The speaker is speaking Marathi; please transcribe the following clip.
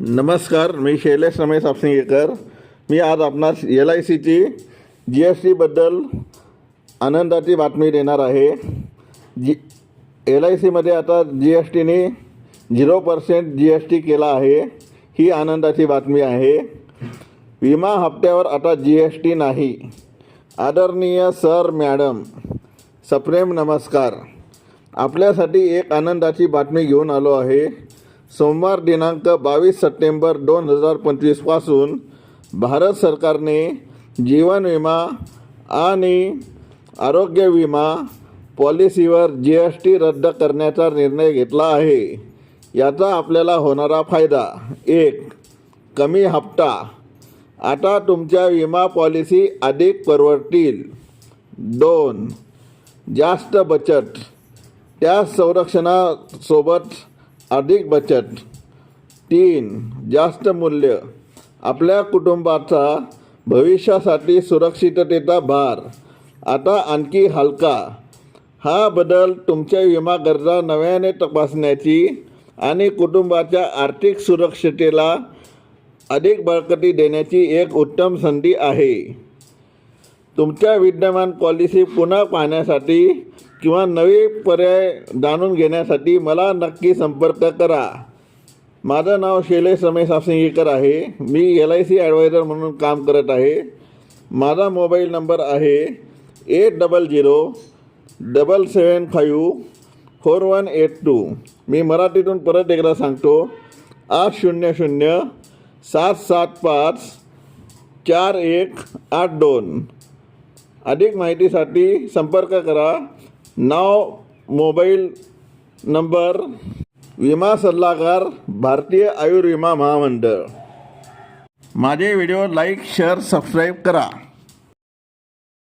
नमस्कार मी शैलेश रमेश आपसिंगेकर. मी आज आपणास एल आय सीची जी एस टीबद्दल आनंदाची बातमी देणार आहे. जी एल आय सीमध्ये आता जी एस टीने zero percent G S T केला आहे ही आनंदाची बातमी आहे. विमा हप्त्यावर आता जी एस टी नाही. आदरणीय सर मॅडम सप्रेम नमस्कार. आपल्यासाठी एक आनंदाची बातमी घेऊन आलो आहे. सोमवार दिनांक बावीस सप्टेंबर दोन हजार पंचवीसपासून भारत सरकारने जीवन विमा आणि आरोग्य विमा पॉलिसीवर जी एस टी रद्द करण्याचा निर्णय घेतला आहे. याचा आपल्याला होणारा फायदा एक कमी हप्ता. आता तुमच्या विमा पॉलिसी अधिक परवडतील. दोन जास्त बचत. त्या संरक्षणासोबत अधिक बचत. तीन जास्त मूल्य. आपल्या कुटुंबाचा भविष्यासाठी सुरक्षिततेचा भार. आता आणखी हलका. हा बदल तुमच्या विमा गरजा नव्याने तपासण्याची आणि कुटुंबाच्या आर्थिक सुरक्षतेला अधिक बळकटी देण्याची एक उत्तम संधी आहे. तुमच्या विद्यमान पॉलिसी पुन्हा पाहण्यासाठी किंवा नवे पर्याय जाणून घेण्यासाठी मला नक्की संपर्क करा. माझं नाव शैलेश रमेश आपसिंगीकर आहे. मी एल आय सी ॲडवायझर म्हणून काम करत आहे. माझा मोबाईल नंबर आहे eight double zero double seven five four one eight two. मी मराठीतून परत एकदा सांगतो आठ शून्य शून्य सात सात पाच चार एक आठ दोन. अधिक माहितीसाठी संपर्क करा. नाव मोबाईल नंबर विमा सल्लागार भारतीय आयुर्विमा महामंडळ. माझे व्हिडिओ लाईक शेअर सबस्क्राईब करा.